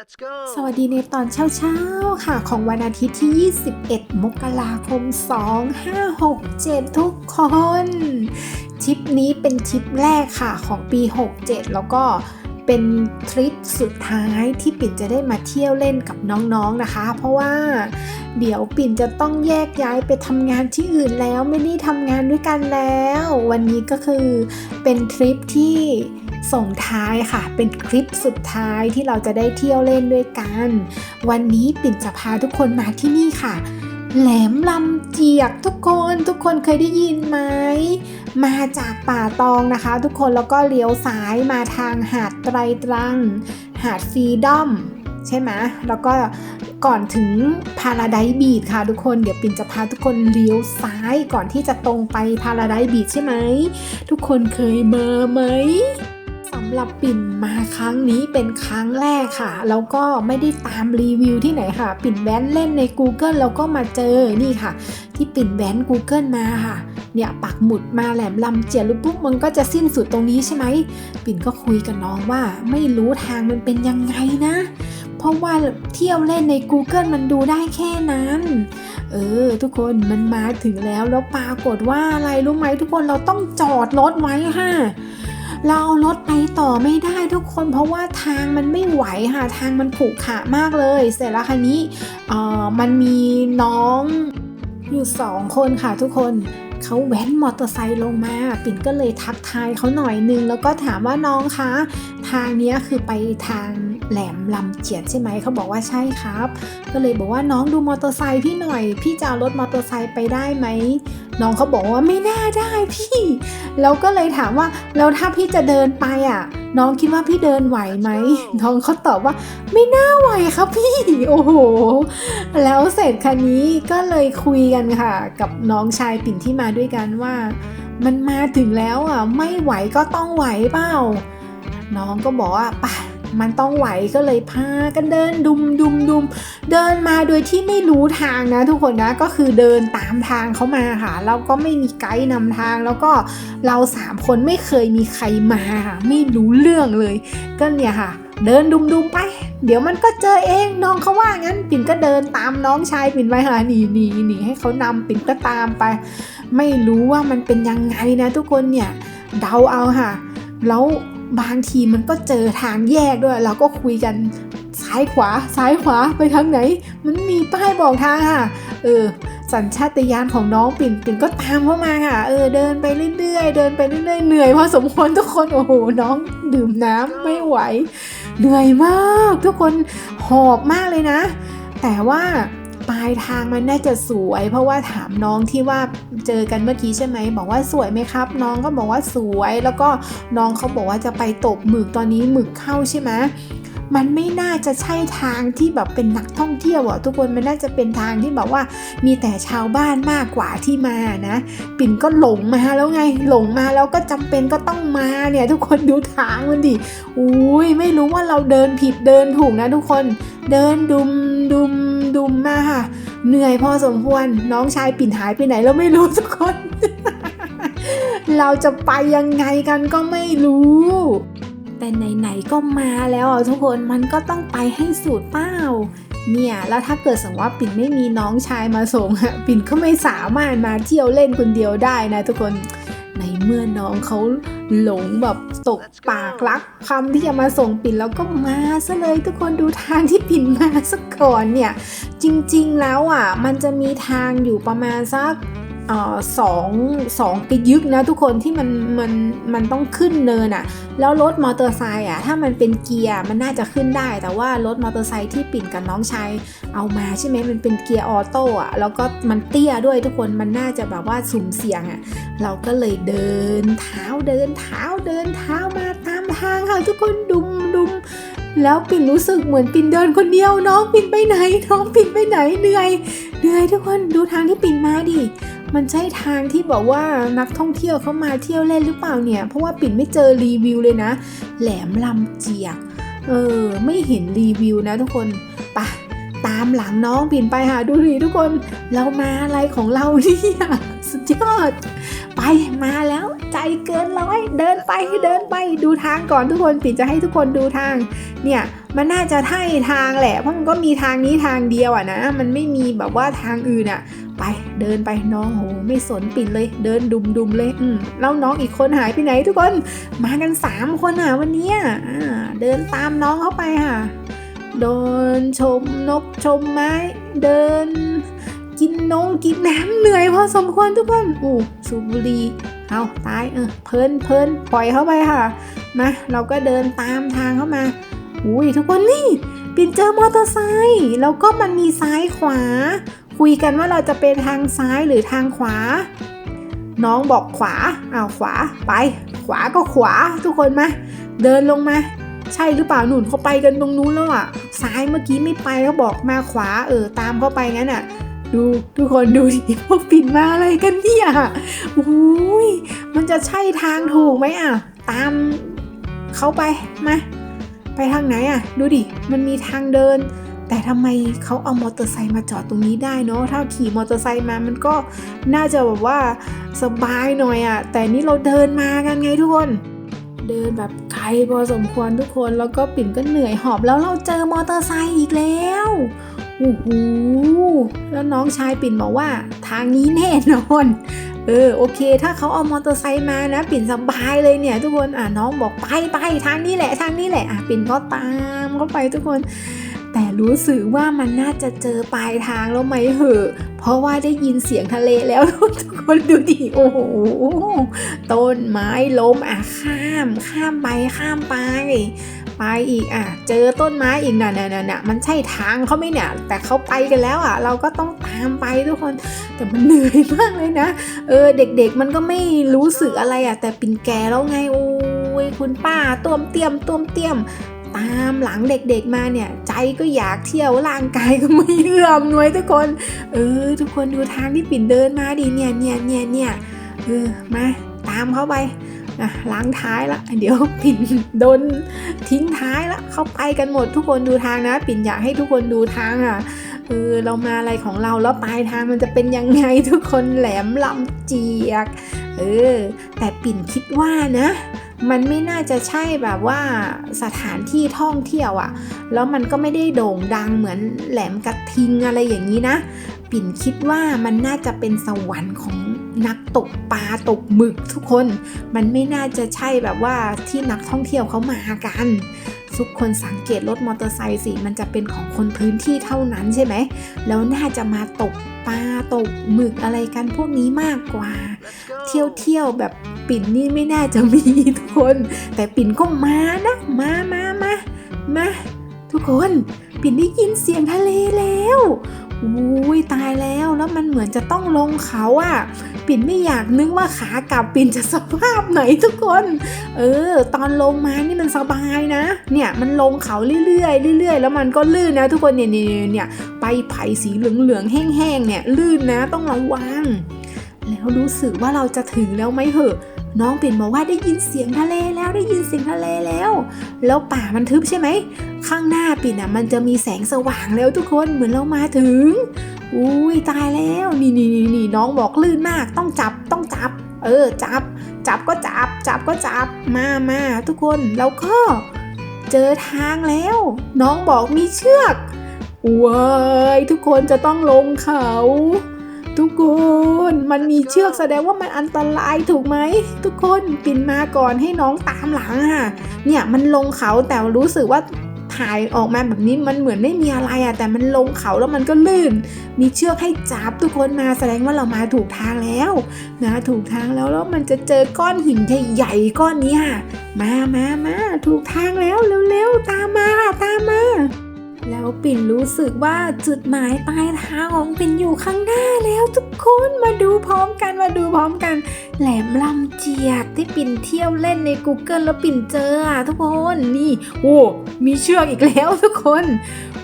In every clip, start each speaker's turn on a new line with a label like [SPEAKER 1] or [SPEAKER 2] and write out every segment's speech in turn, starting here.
[SPEAKER 1] Let's go.
[SPEAKER 2] สวัสดีในตอนเช้าๆค่ะ ของวันอาทิตย์ที่ 21 มกราคม 2567 ทุกคนทริปนี้เป็นทริปแรกค่ะของปี 67 แล้วก็เป็นทริปสุดท้ายที่ปิ่นจะได้มาเที่ยวเล่นกับน้องๆนะคะ เพราะว่าเดี๋ยวปิ่นจะต้องแยกย้ายไปทำงานที่อื่นแล้วไม่ได้ทำงานด้วยกันแล้ว วันนี้ก็คือเป็นทริปที่ ส่งท้ายค่ะ เป็นคลิปสุดท้ายที่เราจะได้เที่ยวเล่นด้วยกัน วันนี้ปิ่นจะพาทุกคนมาที่นี่ค่ะ แหลมลำเจียกทุกคนทุกคนเคยได้ยินไหม มาจากป่าตองนะคะ ทุกคนแล้วก็เลี้ยวซ้ายมาทางหาดไตรตรัง หาดฟรีดอมใช่ไหมแล้วก็ก่อนถึงพาราไดบีดค่ะทุกคน เดี๋ยวปิ่นจะพาทุกคนเลี้ยวซ้ายก่อนที่จะตรงไปพาราไดบีดใช่ไหม ทุกคนเคยมาไหมำหรับปิ่นมาครั้งนี้เป็นครั้งแรกค่ะ แล้วก็ไม่ได้ตามรีวิวที่ไหนค่ะ ปิ่นแว้นเล่นใน Google แล้วก็มาเจอนี่ค่ะ ที่ปิ่นแว้น Google มาค่ะเนี่ยปักหมุดมาแหลมลำเจียลุปุ๊บมันก็จะสิ้นสุดตรงนี้ใช่ไหม ปิ่นก็คุยกับน้องว่าไม่รู้ทางมันเป็นยังไงนะ เพราะว่าเที่ยวเล่นใน Google มันดูได้แค่นั้น เออ ทุกคนมันมาถึงแล้วแล้วปรากฏว่าอะไรรู้ไหมทุกคนเราต้องจอดรถไว้ค่ะ เราเอารถไปต่อไม่ได้ทุกคน เพราะว่าทางมันไม่ไหวค่ะทางมันขรุขะมากเลย เสร็จแล้วคันนี้เอ่อมันมีน้องอยู่สองคนค่ะทุกคนเขาแว้นมอเตอร์ไซค์ลงมา ปิ่นก็เลยทักทายเขาหน่อยนึง แล้วก็ถามว่าน้องคะ ทางนี้คือไปทางแหลมลำเจียดใช่ไหม เขาบอกว่าใช่ครับ ก็เลยบอกว่าน้องดูมอเตอร์ไซค์พี่หน่อย พี่จะเอารถมอเตอร์ไซค์ไปได้ไหม น้องเขาบอกว่าไม่น่าได้พี่แล้วก็เลยถามว่าแล้วถ้าพี่จะเดินไปอะ น้องคิดว่าพี่เดินไหวไหมน้องเขาตอบว่า ไม่น่าไหวครับพี่โอ้โห แล้วเสร็จคันนี้ก็เลยคุยกันค่ะ กับน้องชายปิ่นที่มาด้วยกันว่า มันมาถึงแล้วอะ ไม่ไหวก็ต้องไหวเปล่าน้องก็บอกว่าไป มันต้องไหวก็เลยพากันเดินดุมดุมดุมเดินมาโดยที่ไม่รู้ทางนะ ทุกคนนะก็คือเดินตามทางเขามาค่ะเราก็ไม่มีไกด์นำทาง แล้วก็เราสามคนไม่เคยมีใครมาค่ะไม่รู้เรื่องเลยก็เนี่ยค่ะ เดินดุมๆไป เดี๋ยวมันก็เจอเองน้องเขาว่างั้นปิ่นก็เดินตามน้องชายปิ่นไปค่ะหนีหนีหนีให้เขานำปิ่นก็ตามไป ไม่รู้ว่ามันเป็นยังไงนะ ทุกคนเนี่ยเดาเอาค่ะ แล้ว บางทีมันก็เจอทางแยกด้วย เราก็คุยกันซ้ายขวาซ้ายขวาไปทางไหน มันมีป้ายบอกทางค่ะ เออ สัญชาตญาณของน้องปิ่นปิ่นก็ตามเข้ามาค่ะ เออ เดินไปเรื่อยๆ เดินไปเรื่อยๆ เหนื่อยพอสมควรทุกคน โอ้โห น้องดื่มน้ำไม่ไหว เหนื่อยมาก ทุกคนหอบมากเลยนะ แต่ว่า ปลายทางมันน่าจะสวย เพราะว่าถามน้องที่ว่าเจอกันเมื่อกี้ใช่ไหมบอกว่าสวยไหมครับ น้องก็บอกว่าสวย แล้วก็น้องเขาบอกว่าจะไปตกหมึกตอนนี้หมึกเข้าใช่ไหมมันไม่น่าจะใช่ทางที่แบบเป็นนักท่องเที่ยวอะทุกคนมันน่าจะเป็นทางที่แบบว่ามีแต่ชาวบ้านมากกว่าที่มานะ ปิ่นก็หลงมาแล้วไงหลงมาแล้วก็จำเป็นก็ต้องมาเนี่ย ทุกคนดูทางมันดิอุ้ยไม่รู้ว่าเราเดินผิดเดินถูกนะทุกคน เดินดุมดุม ดุมมาค่ะ เหนื่อยพอสมควรน้องชายปิ่นหายไปไหนแล้วไม่รู้ทุกคน เราจะไปยังไงกันก็ไม่รู้ แต่ไหนๆก็มาแล้วอะทุกคนมันก็ต้องไปให้สุดเป้าเนี่ยแล้วถ้าเกิดสมมติว่าปิ่นไม่มีน้องชายมาส่งอะปิ่นก็ไม่สามารถมาเที่ยวเล่นคนเดียวได้นะทุกคน เมื่อน้องเขาหลงแบบตกปากรักคำที่จะมาส่งปิ่นแล้วก็มาซะเลยทุกคนดูทางที่ปิ่นมาสักก่อนเนี่ย จริงๆแล้วอะ มันจะมีทางอยู่ประมาณสัก สองสองกระยึกนะทุกคนที่มันมันมันต้องขึ้นเนินอะแล้วรถมอเตอร์ไซค์อะถ้ามันเป็นเกียร์มันน่าจะขึ้นได้ แต่ว่ารถมอเตอร์ไซค์ที่ปิ่นกับน้องชายเอามาใช่ไหมมันเป็นเกียร์ออโต้อะแล้วก็มันเตี้ยด้วยทุกคนมันน่าจะแบบว่าสุ่มเสี่ยงอะเราก็เลยเดินเท้าเดินเท้าเดินเท้ามาตามทางค่ะทุกคนดุมดุมแล้วปิ่นรู้สึกเหมือนปิ่นเดินคนเดียวน้องปิ่นไปไหนน้องปิ่นไปไหนเหนื่อยเหนื่อยทุกคนดูทางที่ปิ่นมาดิ มันใช่ทางที่บอกว่านักท่องเที่ยวเขามาเที่ยวเล่นหรือเปล่าเนี่ย เพราะว่าปิ่นไม่เจอรีวิวเลยนะ แหลมลำเจียก เออ ไม่เห็นรีวิวนะทุกคนปะตามหลังน้องปิ่นไปหาดูดิทุกคน เรามาอะไรของเราเนี่ยสุดยอด ไปมาแล้วใจเกินร้อย เดินไปเดินไปดูทางก่อนทุกคนปิ่นจะให้ทุกคนดูทาง เนี่ยมันน่าจะใช่ทางแหละเพราะมันก็มีทางนี้ทางเดียวอะนะ มันไม่มีแบบว่าทางอื่นอะ ไป เดินไปน้องโหไม่สนปิดเลย เดินดุมดุมๆเลยอืมแล้วน้องอีกคนหายไปไหนทุกคน มากันสามคนอะวันเนี้ยอ่าเดินตามน้องเข้าไปค่ะเดินชมนกชมไม้ เดิน กินนงกินน้ำเหนื่อยพอสมควรทุกคนอู้สูบบุหรีเอาตายเออเพลินเพลินปล่อยเข้าไปค่ะมาเราก็เดินตามทางเข้ามาอุ้ยทุกคนนี่ปินเจอมอเตอร์ไซค์แล้วก็มันมีซ้ายขวา คุยกันว่าเราจะเป็นทางซ้ายหรือทางขวา น้องบอกขวาอ้าวขวาไป ขวาก็ขวาทุกคนมาเดินลงมา ใช่หรือเปล่าหนุนเขาไปกันตรงนู้นแล้วอะซ้ายเมื่อกี้ไม่ไปเขาบอกมาขวาเออตามเขาไปงั้นอะดูทุกคนดูดิพวกปิ่นมาอะไรกันเนี่ยโอ้ยมันจะใช่ทางถูกไหมอะ ตามเขาไปมาไปทางไหนอะ ดูดิ มันมีทางเดิน แต่ทำไมเขาเอามอเตอร์ไซค์มาจอดตรงนี้ได้เนาะถ้าขี่มอเตอร์ไซค์มามันก็น่าจะแบบว่าสบายหน่อยอะ แต่นี่เราเดินมากันไงทุกคนเดินแบบไกลพอสมควรทุกคนแล้วก็ปิ่นก็เหนื่อยหอบแล้วเราเจอมอเตอร์ไซค์อีกแล้วโอ้โหแล้วน้องชายปิ่นบอกว่าทางนี้แน่นอนเออโอเค ถ้าเขาเอามอเตอร์ไซค์มานะ ปิ่นสบายเลยเนี่ย ทุกคนอะน้องบอกไปไปทางนี้แหละทางนี้แหละอะปิ่นก็ตามเข้าไปทุกคน แต่รู้สึกว่ามันน่าจะเจอปลายทางแล้วไหมเหอะ เพราะว่าได้ยินเสียงทะเลแล้วทุกคนดูดิโอ้โหต้นไม้ล้มอะข้าม ข้ามไปข้ามไป ไปอีกอะ เจอต้นไม้อีกน่ะน่ะน่ะน่ะมันใช่ทางเขาไหมเนี่ย แต่เขาไปกันแล้วอะ เราก็ต้องตามไปทุกคน แต่มันเหนื่อยมากเลยนะ เออเด็กๆมันก็ไม่รู้สึกอะไรอะ แต่ปิ่นแกแล้วไงโอ้ยคุณป้าต้วมเตียมต้วมเตียมามหลังเด็กๆมาเนี่ย ใจก็อยากเที่ยวร่างกายก็ไม่เอื้อมหน่วยทุกคน เออ ทุกคนดูทางที่ปิ่นเดินมาดิเนี่ยเนี่ยเนี่ยเนี่ยเออมาตามเขาไปอะล้างท้ายละ เดี๋ยวปิ่นโดนทิ้งท้ายละเข้าไปกันหมดทุกคนดูทางนะ ปิ่นอยากให้ทุกคนดูทางอะเออเรามาอะไรของเราแล้วปลายทางมันจะเป็นยังไงทุกคนแหลมลำเจียกเออแต่ปิ่นคิดว่านะ มันไม่น่าจะใช่แบบว่าสถานที่ท่องเที่ยวอะ่ะแล้วมันก็ไม่ได้โด่งดังเหมือนแหลมกระทิงอะไรอย่างนี้นะ ปิ่นคิดว่ามันน่าจะเป็นสวรรค์ของนักตกปลาตกหมึกทุกคน มันไม่น่าจะใช่แบบว่าที่นักท่องเที่ยวเขามากัน ทุกคนสังเกตรถมอเตอร์ไซค์สิมันจะเป็นของคนพื้นที่เท่านั้นใช่ไหม แล้วน่าจะมาตกปลาตกหมึกอะไรกันพวกนี้มากกว่า เที่ยวเที่ยวแบบปิ่นนี่ไม่น่าจะมีทุกคน แต่ปิ่นก็มานะมามามามาทุกคน ปิ่นได้ยินเสียงทะเลแล้ว อุ้ยตายแล้วแล้วมันเหมือนจะต้องลงเขาอะ่ะปิ่นไม่อยากนึกว่าขากลับปิ่นจะสภาพไหนทุกคน เออ ตอนลงมานี่มันสบายนะ เนี่ยมันลงเขาเรื่อยๆเรื่อยๆ แล้วมันก็ลื่นนะทุกคนเนี่ยเนี่ยเนี่ยไปไผ่สีเหลืองๆแห้งๆเนี่ยลื่นนะต้องระวัง แล้วรู้สึกว่าเราจะถึงแล้วไหมเหอะ น้องปิ่นบอกว่าได้ยินเสียงทะเลแล้วได้ยินเสียงทะเลแล้ว แล้วป่ามันทึบใช่ไหม ข้างหน้าปิ่นอะมันจะมีแสงสว่างแล้วทุกคนเหมือนเรามาถึง อุ้ยตายแล้วนี่นี่นี่นี่น้องบอกลื่นมากต้องจับต้องจับ เออจับ จับก็จับ จับก็จับมามาทุกคนแล้วก็เจอทางแล้ว น้องบอกมีเชือกว้ายทุกคนจะต้องลงเขา ทุกคนมันมีเชือกแสดงว่ามันอันตรายถูกไหม ทุกคนปิ่นมาก่อนให้น้องตามหลังค่ะเนี่ยมันลงเขาแต่รู้สึกว่าถ่ายออกมาแบบนี้มันเหมือนไม่มีอะไรอะแต่มันลงเขาแล้วมันก็ลื่น มีเชือกให้จับทุกคนมาแสดงว่าเรามาถูกทางแล้วนะถูกทางแล้วแล้วมันจะเจอก้อนหินใหญ่ๆก้อนนี้ค่ะมามามาถูกทางแล้วเร็วๆตามมาตามมา แล้วปิ่นรู้สึกว่าจุดหมายปลายทางของปิ่นอยู่ข้างหน้าแล้วทุกคนมาดูพร้อมกันมาดูพร้อมกัน แหลมลำเจียกที่ปิ่นเที่ยวเล่นใน Google แล้วปิ่นเจออะทุกคนนี่โอ้มีเชือกอีกแล้วทุกคน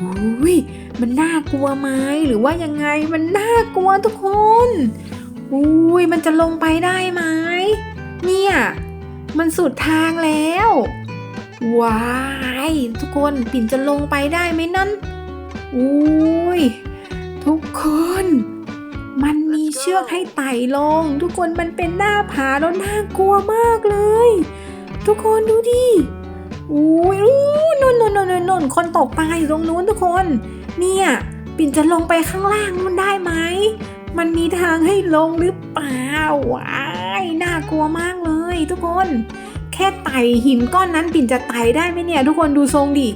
[SPEAKER 2] อุ้ยมันน่ากลัวไหมหรือว่ายังไงมันน่ากลัวทุกคนอุ้ยมันจะลงไปได้ไหมเนี่ย มันสุดทางแล้ว ว้ายทุกคนปิ่นจะลงไปได้ไหมนั่นอุ้ยทุกคน มันมีเชือกให้ไต่ลง ทุกคนมันเป็นหน้าผาแล้วน่ากลัวมากเลย ทุกคนดูดิอุ้ยอู้นุ่นนุ่นนุ่นนุ่นคนตกปลาอยู่ตรงนู้นทุกคน เนี่ยปิ่นจะลงไปข้างล่างนู่นได้ไหม มันมีทางให้ลงหรือเปล่าว้ายน่ากลัวมากเลยทุกคน แค่ไต่หินก้อนนั้นปิ่นจะไต่ได้ไหมเนี่ย ทุกคนดูทรงดิ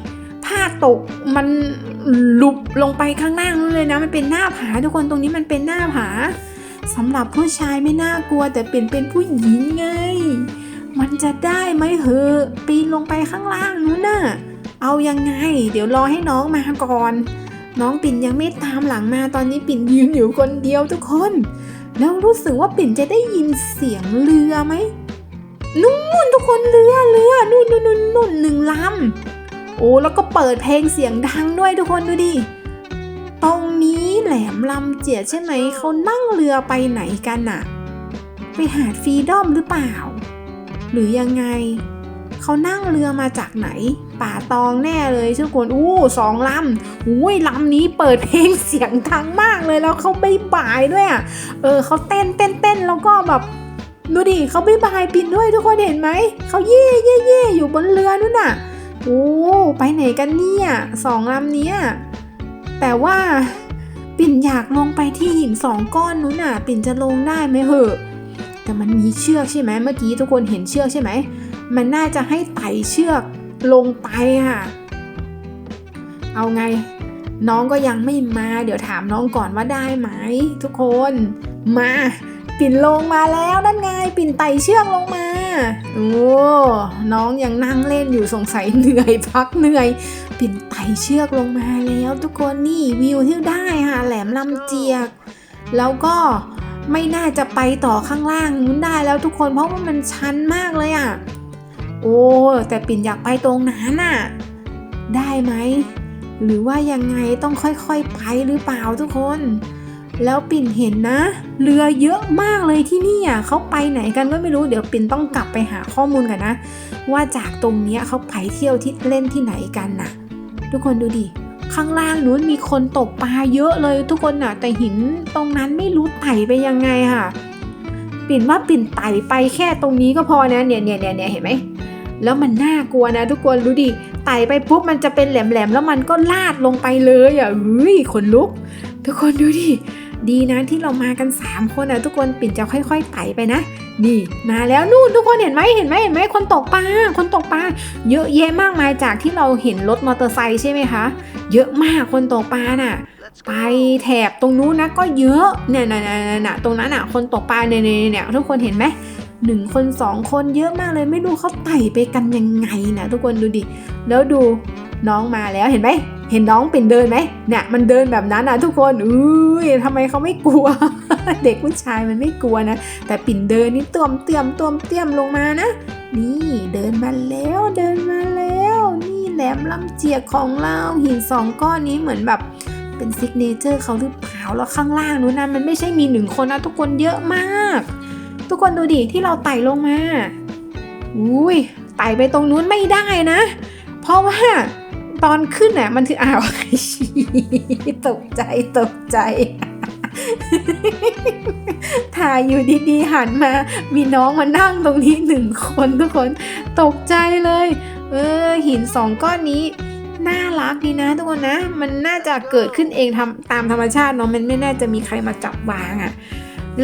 [SPEAKER 2] ผ้าตกมันหลุบลงไปข้างล่างนู่นเลยนะ มันเป็นหน้าผาทุกคนตรงนี้มันเป็นหน้าผาสำหรับผู้ชายไม่น่ากลัว แต่เป็นเป็นผู้หญิงไง มันจะได้ไหมเหอะปีนลงไปข้างล่างนู้นน่ะเอายังไง เดี๋ยวรอให้น้องมาก่อน น้องปิ่นยังไม่ตามหลังมาตอนนี้ปิ่นยืนอยู่คนเดียวทุกคน แล้วรู้สึกว่าปิ่นจะได้ยินเสียงเรือไหม นู่นทุกคนเรือเรือนู่นนู่นนู่นนู่นหนึ่งลำโอ้แล้วก็เปิดเพลงเสียงดังด้วยทุกคนดูดิตรงนี้แหลมลำเจียดใช่ไหมเขานั่งเรือไปไหนกันน่ะไปหาดฟรีดอมหรือเปล่า หรือยังไงเขานั่งเรือมาจากไหน ป่าตองแน่เลยทุกคนอู้สองลำอุ้ยลำนี้เปิดเพลงเสียงดังมากเลยแล้วเขาไม่บายด้วยอะเออเขาเต้นเต้นเต้นแล้วก็แบบ ดูดิเขาไม่บายปินด้วยทุกคนเห็นไหม เขาเย่เย่เย่อยู่บนเรือนู่นน่ะ โอ้ ไปไหนกันเนี่ยสองลำเนี้ย แต่ว่าปิ่นอยากลงไปที่หินสองก้อนนู้นน่ะ ปิ่นจะลงได้ไหมเหอะ แต่มันมีเชือกใช่ไหมเมื่อกี้ทุกคนเห็นเชือกใช่ไหม มันน่าจะให้ไต่เชือกลงไปค่ะ เอาไง น้องก็ยังไม่มา เดี๋ยวถามน้องก่อนว่าได้ไหมทุกคน มา ปิ่นลงมาแล้วนั่นไงปิ่นไต่เชือกลงมา โอ้น้องยังนั่งเล่นอยู่สงสัยเหนื่อยพักเหนื่อย ปิ่นไต่เชือกลงมาแล้วทุกคนนี่วิวที่ได้ค่ะแหลมลำเจียก แล้วก็ไม่น่าจะไปต่อข้างล่างนู้นได้แล้วทุกคนเพราะว่ามันชันมากเลยอะ่ะ โอ้แต่ปิ่นอยากไปตรงนั้นน่ะ ได้ไหม หรือว่ายังไงต้องค่อยๆไปหรือเปล่าทุกคน แล้วปิ่นเห็นนะ เรือเยอะมากเลยที่นี่อะเขาไปไหนกันก็ไม่รู้เดี๋ยวปิ่นต้องกลับไปหาข้อมูลกันนะ ว่าจากตรงเนี้ยเขาไปเที่ยวที่เล่นที่ไหนกันน่ะ ทุกคนดูดิข้างล่างนู้นมีคนตกปลาเยอะเลยทุกคนน่ะ แต่หินตรงนั้นไม่รู้ไต่ไปยังไงค่ะ ปิ่นว่าปิ่นไต่ไปแค่ตรงนี้ก็พอนะเนี่ยเนี่ยเนี่ยเนี่ยเห็นไหมแล้วมันน่ากลัวนะ ทุกคนดูดิไต่ไปปุ๊บมันจะเป็นแหลมๆแล้วมันก็ลาดลงไปเลยอะเฮ้ยขนลุก ทุกคนดูดิ ดีนะที่เรามากัน 3 คนนะทุกคนปิ่นจะค่อยๆไต่ไปนะ นี่มาแล้วนู่นทุกคนเห็นไหมเห็นไหมเห็นไหมคนตกปลาคนตกปลาเยอะแยะมากมายจากที่เราเห็นรถมอเตอร์ไซค์ใช่ไหมคะเยอะมากคนตกปลาน่ะไปแถบตรงนู้นนะก็เยอะเนี่ยน่ะน่ะน่ะน่ะตรงนั้นอะ คนตกปลาเนี่ยเนี่ยเนี่ยทุกคนเห็นไหมหนึ่งคนสองคนเยอะมากเลยไม่รู้เขาไต่ไปกันยังไงนะทุกคนดูดิแล้วดูน้องมาแล้วเห็นไหม เห็นน้องปิ่นเดินไหมเนี่ยมันเดินแบบนั้นนะทุกคนอุ้ยทำไมเขาไม่กลัว เด็กผู้ชายมันไม่กลัวนะ แต่ปิ่นเดินนี่เติมเตียมเติมเตียมลงมานะ นี่เดินมาแล้วเดินมาแล้ว นี่แหลมลำเจียกของเราหินสองก้อนนี้เหมือนแบบเป็นซิกเนเจอร์เขาหรือเปล่าแล้วข้างล่างนู้นนะมันไม่ใช่มีหนึ่งคนนะทุกคนเยอะมาก ทุกคนดูดิที่เราไต่ลงมาอุ้ยไต่ไปตรงนู้นไม่ได้นะ เพราะว่า ตอนขึ้นน่ะ มันคืออ้าวตกใจตกใจ ถ่ายอยู่ดีๆ หันมา มีน้องมานั่งตรงนี้หนึ่งคนทุกคน ตกใจเลย เออ หินสองก้อนนี้น่ารักดีนะทุกคนนะ มันน่าจะเกิดขึ้นเองทำตามธรรมชาติเนาะมันไม่น่าจะมีใครมาจับวางอะ่ะ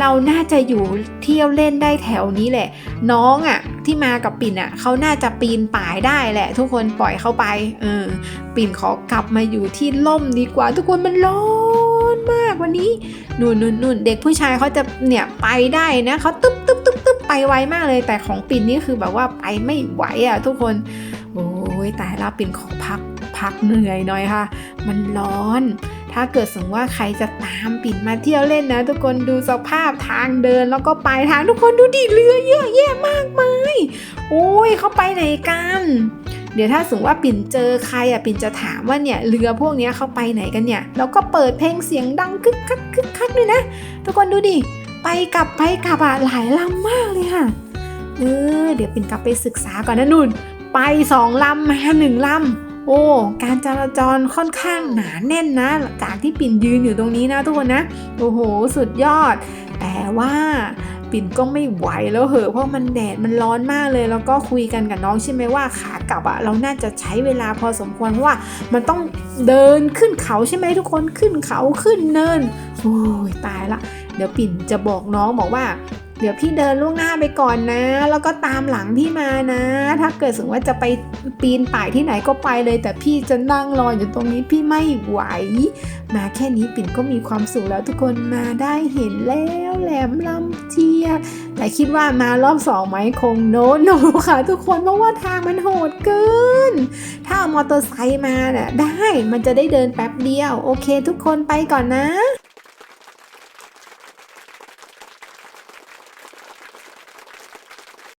[SPEAKER 2] เราน่าจะอยู่เที่ยวเล่นได้แถวนี้แหละ น้องอะ่ะ ที่มากับปิ่นอะ่ะเขาน่าจะปีนป่ายได้แหละ ทุกคนปล่อยเข้าไปเออปิ่นขอกลับมาอยู่ที่ล่มดีกว่า ทุกคนมันร้อนมากวันนี้นู่นนู่นนู่นเด็กผู้ชายเขาจะเนี่ยไปได้นะเขาตึ๊บตึ๊บตึ๊บตึ๊บไปไวมากเลย แต่ของปิ่นนี่คือแบบว่าไปไม่ไหวอะ่ะทุกคนโอ้ยแต่ละปิ่นขอพักพักเหนื่อยหน่อยค่ะ มันร้อน ถ้าเกิดสมมติว่าใครจะตามปิ่นมาเที่ยวเล่นนะ ทุกคนดูสภาพทางเดินแล้วก็ปลายทางทุกคนดูดิเรือเยอะแยะมากมายโอ้ยเขาไปไหนกันเดี๋ยวถ้าสมมติว่าปิ่นเจอใครอะปิ่นจะถามว่าเนี่ยเรือพวกนี้เขาไปไหนกันเนี่ยแล้วก็เปิดเพลงเสียงดังคึกคักคึกคักเลยนะ ทุกคนดูดิไปกลับไปกลับอะหลายลำมากเลยค่ะเออเดี๋ยวปิ่นกลับไปศึกษาก่อนนะนุ่น ไปสองลำมาหนึ่งลำ โอ้ การจราจรค่อนข้างหนาแน่นนะจากที่ปิ่นยืนอยู่ตรงนี้นะทุกคนนะ โอ้โห สุดยอด แต่ว่าปิ่นก็ไม่ไหวแล้วเหอะเพราะมันแดดมันร้อนมากเลย แล้วก็คุยกันกับน้องใช่ไหมว่าขากลับอะเราน่าจะใช้เวลาพอสมควรเพราะว่ามันต้องเดินขึ้นเขาใช่ไหมทุกคนขึ้นเขาขึ้นเนินโอ้ยตายละ เดี๋ยวปิ่นจะบอกน้องบอกว่า ดี๋ยวพี่เดินล่วงหน้าไปก่อนนะ แล้วก็ตามหลังพี่มานะ ถ้าเกิดสมมติว่าจะไปปีนป่ายที่ไหนก็ไปเลย แต่พี่จะนั่งรออยู่ตรงนี้พี่ไม่ไหว มาแค่นี้ปิ่นก็มีความสุขแล้วทุกคนมาได้เห็นแล้วแหลมลำเจีย แต่คิดว่ามารอบสองไหมคงโนโนค่ะ ทุกคนเพราะว่าทางมันโหดเกิน ถ้าเอามอเตอร์ไซค์มาน่ะได้มันจะได้เดินแป๊บเดียว โอเค ทุกคนไปก่อนนะ